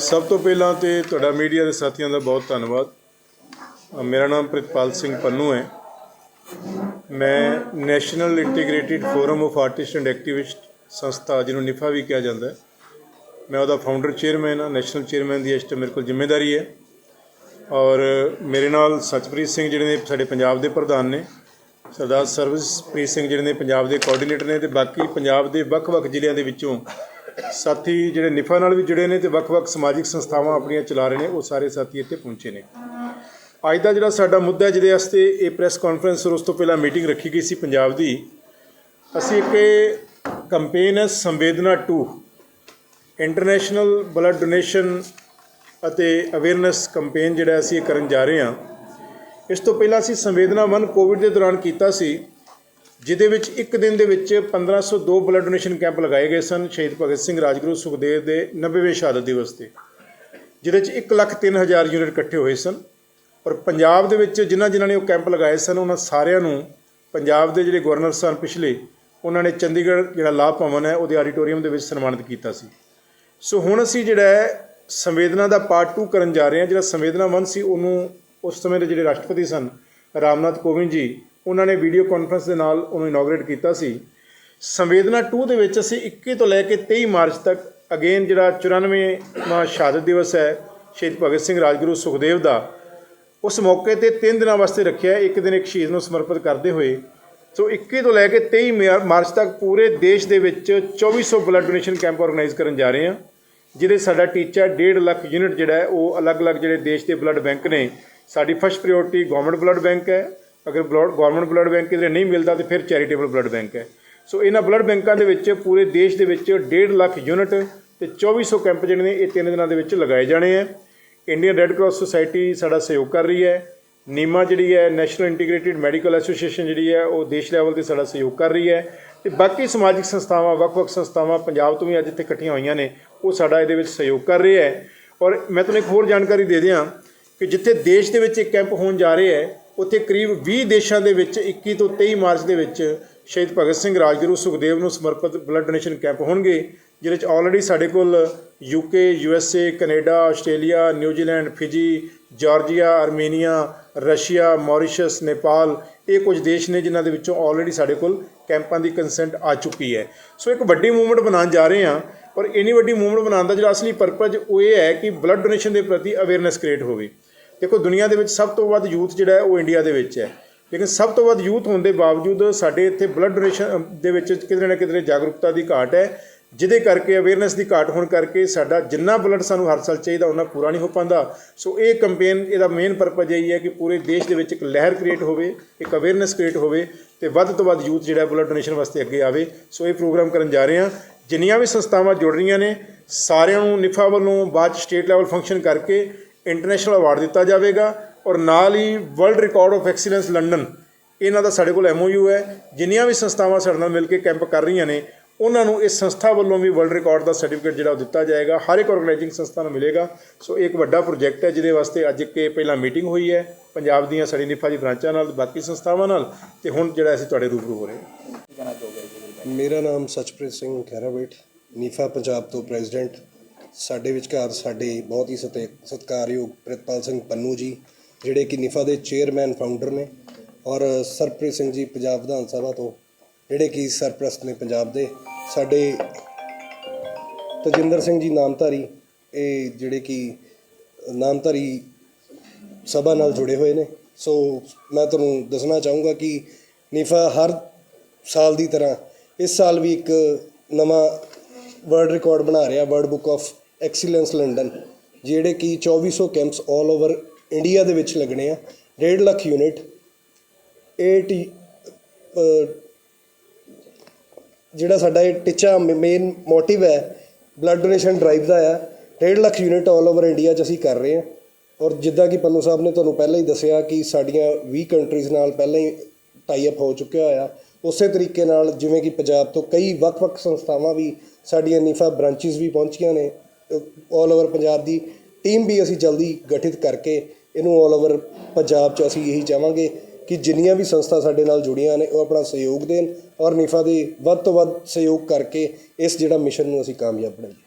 ਸਭ ਤੋਂ ਪਹਿਲਾਂ ਤੇ ਤੁਹਾਡਾ ਮੀਡੀਆ ਦੇ ਸਾਥੀਆਂ ਦਾ ਬਹੁਤ ਧੰਨਵਾਦ। ਮੇਰਾ ਨਾਮ ਪ੍ਰਿਤਪਾਲ ਸਿੰਘ ਪੰਨੂ ਹੈ। ਮੈਂ national integrated forum of artist and activist ਸੰਸਥਾ, ਜਿਹਨੂੰ ਨਿਫਾ ਵੀ ਕਿਹਾ ਜਾਂਦਾ ਹੈ। ਮੈਂ ਉਹਦਾ ਫਾਊਂਡਰ ਚੇਅਰਮੈਨ ਹਾਂ, ਨੈਸ਼ਨਲ ਚੇਅਰਮੈਨ ਦੀ ਇਸ ਟਾਈਮ ਮੇਰੇ ਕੋਲ ਜ਼ਿੰਮੇਵਾਰੀ ਹੈ। ਔਰ ਮੇਰੇ ਨਾਲ ਸਚਪ੍ਰੀਤ ਸਿੰਘ ਜਿਹੜੇ ਨੇ ਸਾਡੇ ਪੰਜਾਬ ਦੇ ਪ੍ਰਧਾਨ ਨੇ, ਸਰਦਾਰ ਸਰਵਿਸਪ੍ਰੀਤ ਸਿੰਘ ਜਿਹੜੇ ਨੇ ਪੰਜਾਬ ਦੇ ਕੋਆਰਡੀਨੇਟਰ ਨੇ ਤੇ ਬਾਕੀ ਪੰਜਾਬ ਦੇ ਵੱਖ-ਵੱਖ ਜ਼ਿਲ੍ਹਿਆਂ ਦੇ ਵਿੱਚੋਂ ਸਾਥੀ ਜਿਹੜੇ ਨਿਫਾ ਨਾਲ ਵੀ ਜੁੜੇ ਨੇ ਤੇ ਵੱਖ-ਵੱਖ ਸਮਾਜਿਕ ਸੰਸਥਾਵਾਂ ਆਪਣੀਆਂ ਚਲਾ ਰਹੇ ਨੇ, ਉਹ ਸਾਰੇ ਸਾਥੀ ਇੱਥੇ ਪਹੁੰਚੇ ਨੇ। ਅੱਜ ਦਾ ਜਿਹੜਾ ਸਾਡਾ ਮੁੱਦਾ ਜਿਹਦੇ ਵਾਸਤੇ ਇਹ ਪ੍ਰੈਸ ਕਾਨਫਰੰਸ ਉਸ ਤੋਂ ਪਹਿਲਾਂ ਮੀਟਿੰਗ ਰੱਖੀ ਗਈ ਸੀ ਪੰਜਾਬ ਦੀ, ਅਸੀਂ ਇੱਕ ਕੰਪੇਨ ਹੈ ਸੰਵੇਦਨਾ 2 ਇੰਟਰਨੈਸ਼ਨਲ ਬਲੱਡ ਡੋਨੇਸ਼ਨ ਅਤੇ ਅਵੇਅਰਨੈਸ ਕੰਪੇਨ ਜਿਹੜਾ ਅਸੀਂ ਇਹ ਕਰਨ ਜਾ ਰਹੇ ਹਾਂ। ਇਸ ਤੋਂ ਪਹਿਲਾਂ ਅਸੀਂ ਸੰਵੇਦਨਾ 1 ਕੋਵਿਡ ਦੇ ਦੌਰਾਨ ਕੀਤਾ ਸੀ। ਜਿਹਦੇ ਵਿੱਚ ਇੱਕ ਦਿਨ ਦੇ ਵਿੱਚ 1502 ਬਲੱਡ ਡੋਨੇਸ਼ਨ ਕੈਂਪ ਲਗਾਏ ਗਏ ਸਨ ਸ਼ਹੀਦ ਭਗਤ ਸਿੰਘ ਰਾਜਗੁਰੂ ਸੁਖਦੇਵ ਦੇ 90ਵੇਂ ਸ਼ਹਾਦਤ ਦਿਵਸ ਤੇ, ਜਿਹਦੇ ਵਿੱਚ 1 ਲੱਖ ਤਿੰਨ ਹਜ਼ਾਰ ਯੂਨਿਟ ਇਕੱਠੇ ਹੋਏ ਸਨ। ਔਰ ਪੰਜਾਬ ਦੇ ਵਿੱਚ ਜਿਨ੍ਹਾਂ ਜਿਨ੍ਹਾਂ ਨੇ ਉਹ ਕੈਂਪ ਲਗਾਏ ਸਨ, ਉਹਨਾਂ ਸਾਰਿਆਂ ਨੂੰ ਪੰਜਾਬ ਦੇ ਜਿਹੜੇ ਗਵਰਨਰ ਸਨ ਪਿਛਲੇ, ਉਹਨਾਂ ਨੇ ਚੰਡੀਗੜ੍ਹ ਜਿਹੜਾ ਲਾਭ ਭਵਨ ਹੈ, ਉਹਦੇ ਆਡੀਟੋਰੀਅਮ ਦੇ ਵਿੱਚ ਸਨਮਾਨਿਤ ਕੀਤਾ ਸੀ। ਸੋ ਹੁਣ ਅਸੀਂ ਜਿਹੜਾ ਹੈ, ਸੰਵੇਦਨਾ ਦਾ ਪਾਰਟ 2 ਕਰਨ ਜਾ ਰਹੇ ਹਾਂ। ਜਿਹੜਾ ਸੰਵੇਦਨਾ 1 ਸੀ, ਉਹਨੂੰ ਉਸ ਸਮੇਂ ਦੇ ਜਿਹੜੇ ਰਾਸ਼ਟਰਪਤੀ ਸਨ, ਰਾਮਨਾਥ ਕੋਵਿੰਦ ਜੀ ਉਹਨਾਂ ਨੇ ਵੀਡੀਓ ਕਾਨਫਰੰਸ ਦੇ ਨਾਲ ਉਹਨੂੰ ਇਨੋਗਰੇਟ ਕੀਤਾ ਸੀ। ਸੰਵੇਦਨਾ 2 ਦੇ ਵਿੱਚ ਅਸੀਂ 21 ਤੋਂ ਲੈ ਕੇ 23 ਮਾਰਚ ਤੱਕ ਅਗੇਨ ਜਿਹੜਾ 94ਵਾਂ ਸ਼ਹਾਦਤ ਦਿਵਸ ਹੈ, ਸ਼ਹੀਦ ਭਗਤ ਸਿੰਘ ਰਾਜਗੁਰੂ ਸੁਖਦੇਵ ਦਾ, ਉਸ ਮੌਕੇ ਤੇ 3 ਦਿਨਾਂ ਵਾਸਤੇ ਰੱਖਿਆ, ਇੱਕ ਦਿਨ ਇੱਕ ਸ਼ਹੀਦ ਨੂੰ ਸਮਰਪਿਤ ਕਰਦੇ ਹੋਏ। ਸੋ 21 ਤੋਂ ਲੈ ਕੇ 23 ਮਿਆ- ਮਾਰਚ ਤੱਕ ਪੂਰੇ ਦੇਸ਼ ਦੇ ਵਿੱਚ 2400 ਬਲੱਡ ਡੋਨੇਸ਼ਨ ਕੈਂਪ ਆਰਗੇਨਾਈਜ਼ ਕਰਨ ਜਾ ਰਹੇ ਹਾਂ, ਜਿਹਦੇ ਸਾਡਾ ਟੀਚਾ 1.5 ਲੱਖ ਯੂਨਿਟ ਜਿਹੜਾ ਉਹ ਅਲੱਗ-ਅਲੱਗ ਜਿਹੜੇ ਦੇਸ਼ ਦੇ ਬਲੱਡ ਬੈਂਕ ਨੇ, ਸਾਡੀ first priority government blood bank ਹੈ। ਅਗਰ ਬਲੱਡ ਗਵਰਨਮੈਂਟ ਬਲੱਡ ਬੈਂਕ ਕਿਧਰੇ ਨਹੀਂ ਮਿਲਦਾ ਤੇ ਫਿਰ ਚੈਰੀਟੇਬਲ ਬਲੱਡ ਬੈਂਕ ਹੈ। ਸੋ ਇਹਨਾਂ ਬਲੱਡ ਬੈਂਕਾਂ ਦੇ ਵਿੱਚ ਪੂਰੇ ਦੇਸ਼ ਦੇ ਵਿੱਚ 1.5 ਲੱਖ ਯੂਨਿਟ ਤੇ 2400 ਕੈਂਪ ਜਿਹੜੇ ਨੇ, ਇਹ ਤਿੰਨ ਦਿਨਾਂ ਦੇ ਵਿੱਚ ਲਗਾਏ ਜਾਣੇ ਹੈ। ਇੰਡੀਅਨ ਰੈੱਡ ਕਰਾਸ ਸੁਸਾਇਟੀ ਸਾਡਾ ਸਹਿਯੋਗ ਕਰ ਰਹੀ ਹੈ। ਨੀਮਾ ਜਿਹੜੀ ਹੈ, ਨੈਸ਼ਨਲ ਇੰਟੀਗ੍ਰੇਟਿਡ ਮੈਡੀਕਲ ਐਸੋਸੀਏਸ਼ਨ ਜਿਹੜੀ ਹੈ, ਉਹ ਦੇਸ਼ ਲੈਵਲ ਤੇ ਸਾਡਾ ਸਹਿਯੋਗ ਕਰ ਰਹੀ ਹੈ। ਤੇ ਬਾਕੀ ਸਮਾਜਿਕ ਸੰਸਥਾਵਾਂ, ਵੱਖ-ਵੱਖ ਸੰਸਥਾਵਾਂ ਪੰਜਾਬ ਤੋਂ ਵੀ ਅੱਜ ਇੱਥੇ ਇਕੱਠੀਆਂ ਹੋਈਆਂ ਨੇ, ਉਹ ਸਾਡਾ ਇਹਦੇ ਵਿੱਚ ਸਹਿਯੋਗ ਕਰ ਰਹੇ ਹੈ। ਔਰ ਮੈਂ ਤੁਹਾਨੂੰ ਇੱਕ ਹੋਰ ਜਾਣਕਾਰੀ ਦੇ ਦਿਆਂ ਕਿ ਜਿੱਥੇ ਦੇਸ਼ ਦੇ ਵਿੱਚ ਇੱਕ ਕੈਂਪ ਹੋਣ ਜਾ ਰਿਹਾ ਹੈ ਉੱਥੇ ਕਰੀਬ 20 ਦੇਸ਼ਾਂ ਦੇ ਵਿੱਚ 21 ਤੋਂ 23 ਮਾਰਚ ਦੇ ਵਿੱਚ ਸ਼ਹੀਦ ਭਗਤ ਸਿੰਘ ਰਾਜਗੁਰੂ ਸੁਖਦੇਵ ਨੂੰ ਸਮਰਪਿਤ ਬਲੱਡ ਡੋਨੇਸ਼ਨ ਕੈਂਪ ਹੋਣਗੇ, ਜਿਹਦੇ ਵਿੱਚ ਆਲਰੇਡੀ ਸਾਡੇ ਕੋਲ UK USA Canada Australia New Zealand Fiji Georgia Armenia Russia Mauritius Nepal ਇਹ ਕੁਝ ਦੇਸ਼ ਨੇ ਜਿਨ੍ਹਾਂ ਦੇ ਵਿੱਚੋਂ ਆਲਰੇਡੀ ਸਾਡੇ ਕੋਲ ਕੈਂਪਾਂ ਦੀ ਕੰਸੈਂਟ ਆ ਚੁੱਕੀ ਹੈ। ਸੋ ਇੱਕ ਵੱਡੀ ਮੂਵਮੈਂਟ ਬਣਾਉਣ ਜਾ ਰਹੇ ਹਾਂ ਔਰ ਇੰਨੀ ਵੱਡੀ ਮੂਵਮੈਂਟ ਬਣਾਉਣ ਦਾ ਜਿਹੜਾ ਅਸਲੀ ਪਰਪਸ ਉਹ ਇਹ ਹੈ ਕਿ ਬਲੱਡ ਡੋਨੇਸ਼ਨ ਦੇ ਪ੍ਰਤੀ ਅਵੇਅਰਨੈਸ ਕ੍ਰੀਏਟ ਹੋਵੇ। ਦੇਖੋ, ਦੁਨੀਆ ਦੇ ਵਿੱਚ ਸਭ ਤੋਂ ਵੱਧ ਯੂਥ ਜਿਹੜਾ ਹੈ, ਉਹ ਇੰਡੀਆ ਦੇ ਵਿੱਚ ਹੈ। ਲੇਕਿਨ ਸਭ ਤੋਂ ਵੱਧ ਯੂਥ ਹੋਣ ਦੇ ਬਾਵਜੂਦ ਸਾਡੇ ਇੱਥੇ ਬਲੱਡ ਡੋਨੇਸ਼ਨ ਦੇ ਵਿੱਚ ਕਿਤੇ ਨਾ ਕਿਤੇ ਜਾਗਰੂਕਤਾ ਦੀ ਘਾਟ ਹੈ। ਜਿਹਦੇ ਕਰਕੇ, ਅਵੇਅਰਨੈਸ ਦੀ ਘਾਟ ਹੋਣ ਕਰਕੇ ਸਾਡਾ ਜਿੰਨਾ ਬਲੱਡ ਸਾਨੂੰ ਹਰ ਸਾਲ ਚਾਹੀਦਾ ਉਹਨਾਂ ਪੂਰਾ ਨਹੀਂ ਹੋ ਪਾਉਂਦਾ। ਸੋ ਇਹ ਕੈਂਪੇਨ ਇਹਦਾ ਮੇਨ ਪਰਪਸ ਇਹੀ ਹੈ ਕਿ ਪੂਰੇ ਦੇਸ਼ ਦੇ ਵਿੱਚ ਇੱਕ ਲਹਿਰ ਕ੍ਰੀਏਟ ਹੋਵੇ, ਇੱਕ ਅਵੇਅਰਨੈਸ ਕ੍ਰੀਏਟ ਹੋਵੇ ਤੇ ਵੱਧ ਤੋਂ ਵੱਧ ਯੂਥ ਜਿਹੜਾ ਬਲੱਡ ਡੋਨੇਸ਼ਨ ਵਾਸਤੇ ਅੱਗੇ ਆਵੇ। ਸੋ ਇਹ ਪ੍ਰੋਗਰਾਮ ਕਰਨ ਜਾ ਰਹੇ ਹਾਂ। ਜਿੰਨੀਆਂ ਵੀ ਸੰਸਥਾਵਾਂ ਜੁੜ ਰਹੀਆਂ ਨੇ, ਸਾਰਿਆਂ ਨੂੰ, ਨਿਫਾ ਵੱਲੋਂ ਬਾਅਦ ਸਟੇਟ ਲੈਵਲ ਫੰਕਸ਼ਨ ਕਰਕੇ ਇੰਟਰਨੈਸ਼ਨਲ ਅਵਾਰਡ ਦਿੱਤਾ ਜਾਵੇਗਾ ਔਰ ਨਾਲ ਹੀ world record of excellence London, ਇਹਨਾਂ ਦਾ ਸਾਡੇ ਕੋਲ ਐਮਓਯੂ ਹੈ, ਜਿੰਨੀਆਂ ਵੀ ਸੰਸਥਾਵਾਂ ਸਾਡੇ ਨਾਲ ਮਿਲ ਕੇ ਕੈਂਪ ਕਰ ਰਹੀਆਂ ਨੇ, ਉਹਨਾਂ ਨੂੰ ਇਸ ਸੰਸਥਾ ਵੱਲੋਂ ਵੀ ਵਰਲਡ ਰਿਕਾਰਡ ਦਾ ਸਰਟੀਫਿਕੇਟ ਜਿਹੜਾ ਉਹ ਦਿੱਤਾ ਜਾਏਗਾ, ਹਰ ਇੱਕ ਆਰਗੇਨਾਈਜ਼ਿੰਗ ਸੰਸਥਾ ਨੂੰ ਮਿਲੇਗਾ, ਸੋ ਇੱਕ ਵੱਡਾ ਪ੍ਰੋਜੈਕਟ ਹੈ ਜਿਹਦੇ ਵਾਸਤੇ ਅੱਜ ਇੱਕ ਪਹਿਲਾਂ ਮੀਟਿੰਗ ਹੋਈ ਹੈ, ਪੰਜਾਬ ਦੀਆਂ ਸਾਡੀ ਨਿਫਾ ਦੀ ਬ੍ਰਾਂਚਾਂ ਨਾਲ, ਬਾਕੀ ਸੰਸਥਾਵਾਂ ਨਾਲ, ਤੇ ਹੁਣ ਜਿਹੜਾ ਅਸੀਂ ਤੁਹਾਡੇ ਰੂਬਰੂ ਹੋ ਰਹੇ ਹਾਂ। ਮੇਰਾ ਨਾਮ ਸਚਪ੍ਰੀਤ ਸਿੰਘ ਖੈਰਾਵੇਟ ਨਿਫਾ ਪੰਜਾਬ ਤੋਂ ਪ੍ਰੈਜ਼ੀਡੈਂਟ ਸਾਡੇ ਵਿਚਕਾਰ ਸਾਡੇ ਬਹੁਤ ਹੀ ਸਤਿ ਸਤਿਕਾਰਯੋਗ ਪ੍ਰਿਤਪਾਲ ਸਿੰਘ ਪੰਨੂ ਜੀ, ਜਿਹੜੇ ਕਿ ਨਿਫਾ ਦੇ ਚੇਅਰਮੈਨ ਫਾਊਂਡਰ ਨੇ ਔਰ ਸਰਪ੍ਰੀਤ ਸਿੰਘ ਜੀ ਪੰਜਾਬ ਵਿਧਾਨ ਸਭਾ ਤੋਂ, ਜਿਹੜੇ ਕਿ ਸਰਪ੍ਰਸਤ ਨੇ ਪੰਜਾਬ ਦੇ। ਸਾਡੇ ਤਜਿੰਦਰ ਸਿੰਘ ਜੀ ਨਾਮਧਾਰੀ, ਇਹ ਜਿਹੜੇ ਕਿ ਨਾਮਧਾਰੀ ਸਭਾ ਨਾਲ ਜੁੜੇ ਹੋਏ ਨੇ। ਸੋ ਮੈਂ ਤੁਹਾਨੂੰ ਦੱਸਣਾ ਚਾਹੂੰਗਾ ਕਿ ਨਿਫਾ ਹਰ ਸਾਲ ਦੀ ਤਰ੍ਹਾਂ ਇਸ ਸਾਲ ਵੀ ਇੱਕ ਨਵਾਂ ਵਰਲਡ ਰਿਕਾਰਡ ਬਣਾ ਰਿਹਾ world book of excellence London ਜਿਹੜੇ ਕਿ 2400 ਕੈਂਪਸ 올 ਓਵਰ ਇੰਡੀਆ ਦੇ ਵਿੱਚ ਲੱਗਣੇ ਆ। 1.5 ਲੱਖ ਯੂਨਿਟ 8 ਜਿਹੜਾ ਸਾਡਾ ਇਹ ਟੀਚਾ ਮੇਨ ਮੋਟਿਵ ਹੈ ਬਲੱਡ ਡੋਨੇਸ਼ਨ ਡਰਾਈਵ ਦਾ ਆ। 1.5 ਲੱਖ ਯੂਨਿਟ 올 ਓਵਰ ਇੰਡੀਆ 'ਚ ਅਸੀਂ ਕਰ ਰਹੇ ਹਾਂ ਔਰ ਜਿੱਦਾਂ ਕਿ ਪੰਨੂ ਸਾਹਿਬ ਨੇ ਤੁਹਾਨੂੰ ਪਹਿਲਾਂ ਹੀ ਦੱਸਿਆ ਕਿ ਸਾਡੀਆਂ 20 ਕੰਟਰੀਜ਼ ਨਾਲ ਪਹਿਲਾਂ ਹੀ ਟਾਈ ਅਪ ਹੋ ਚੁੱਕਿਆ ਹੋਇਆ। ਉਸੇ ਤਰੀਕੇ ਨਾਲ ਜਿਵੇਂ ਕਿ ਪੰਜਾਬ ਤੋਂ ਕਈ ਵੱਖ-ਵੱਖ ਸੰਸਥਾਵਾਂ ਵੀ ਸਾਡੀਆਂ ਨਿਫਾ ਬ੍ਰਾਂਚਿਸ ਵੀ ਪਹੁੰਚੀਆਂ ਨੇ। 올 ਓਵਰ ਪੰਜਾਬ ਦੀ ਟੀਮ ਵੀ ਅਸੀਂ ਜਲਦੀ ਗਠਿਤ ਕਰਕੇ ਇਹਨੂੰ 올 ਓਵਰ ਪੰਜਾਬ 'ਚ ਅਸੀਂ ਇਹੀ ਚਾਹਾਂਗੇ ਕਿ ਜਿੰਨੀਆਂ ਵੀ ਸੰਸਥਾ ਸਾਡੇ ਨਾਲ ਜੁੜੀਆਂ ਨੇ, ਉਹ ਆਪਣਾ ਸਹਿਯੋਗ ਦੇਣ ਔਰ ਨਿਫਾ ਦੇ ਵੱਧ ਤੋਂ ਵੱਧ ਸਹਿਯੋਗ ਕਰਕੇ ਇਸ ਜਿਹੜਾ ਮਿਸ਼ਨ ਨੂੰ ਅਸੀਂ ਕਾਮਯਾਬ ਬਣਾਈਏ।